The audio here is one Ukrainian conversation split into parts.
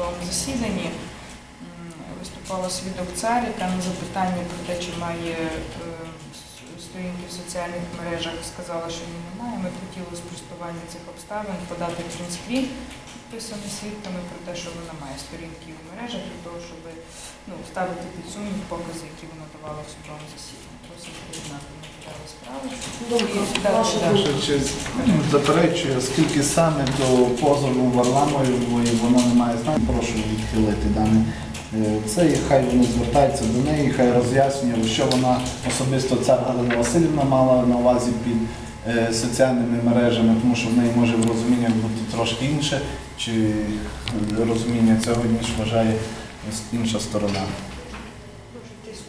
судовому засіданні. Виступала свідок царі, яка на запитання про те, чи має е, сторінки в соціальних мережах, сказала, що ні, немає. Ми хотіли спростування цих обставин подати в принципі, підписаний свідками про те, що вона має сторінки в мережах для того, щоб ну, ставити під сумнів покази, які вона давала в судовому засіданні. Просимо приєднати матеріали справи. Добре, І далі. Чи заперечує, оскільки саме до позову Варламової вона не має знань, прошу відхилити дане. Е, Це і хай вони звертаються до неї, хай роз'яснює, що вона особисто цар Галина Васильівна мала на увазі під соціальними мережами, тому що в неї може в розуміннях бути трошки інше, чи розуміння цього ніж вважає інша сторона.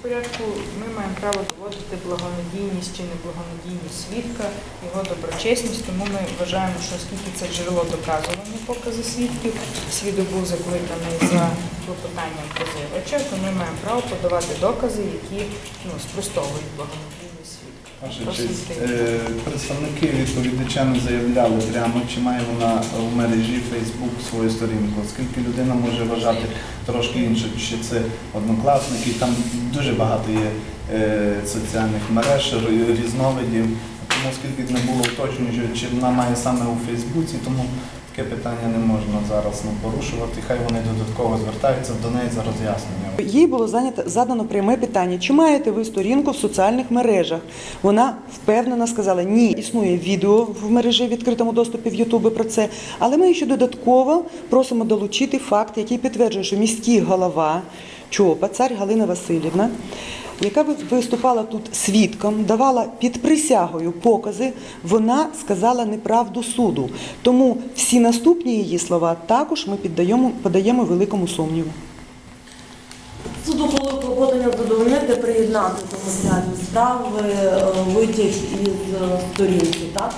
В порядку ми маємо право доводити благонадійність чи неблагонадійність свідка, його доброчесність, тому ми вважаємо, що оскільки це джерело доказування покази свідків, свідок був закликаний за клопотанням позивача, то ми маємо право подавати докази, які ну, спростовують благонадійність свідка. Ваша честь, е, представники відповідача не заявляли прямо, чи має вона в мережі Facebook свою сторінку, оскільки людина може вважати трошки інше, чи це однокласники, там дуже багато є е, соціальних мереж, різновидів. Тому оскільки не було уточнено, чи вона має саме у Фейсбуці, тому таке питання не можна зараз ну, порушувати. Хай вони додатково звертаються до неї за роз'ясненням. Їй було зайнято задано пряме питання: чи маєте ви сторінку в соціальних мережах? Вона впевнено сказала, ні, існує відео в мережі в відкритому доступі в Ютубі про це. Але ми ще додатково просимо долучити факт, який підтверджує, що міський голова ЧОПа, цар Галина Васильівна, яка ви- виступала тут свідком, давала під присягою покази, вона сказала неправду суду. Тому всі наступні її слова також ми піддаємо, подаємо великому сумніву. Суду було клопотання задовольнити, приєднати до матеріалів справи е, витяг із е, сторінки, так?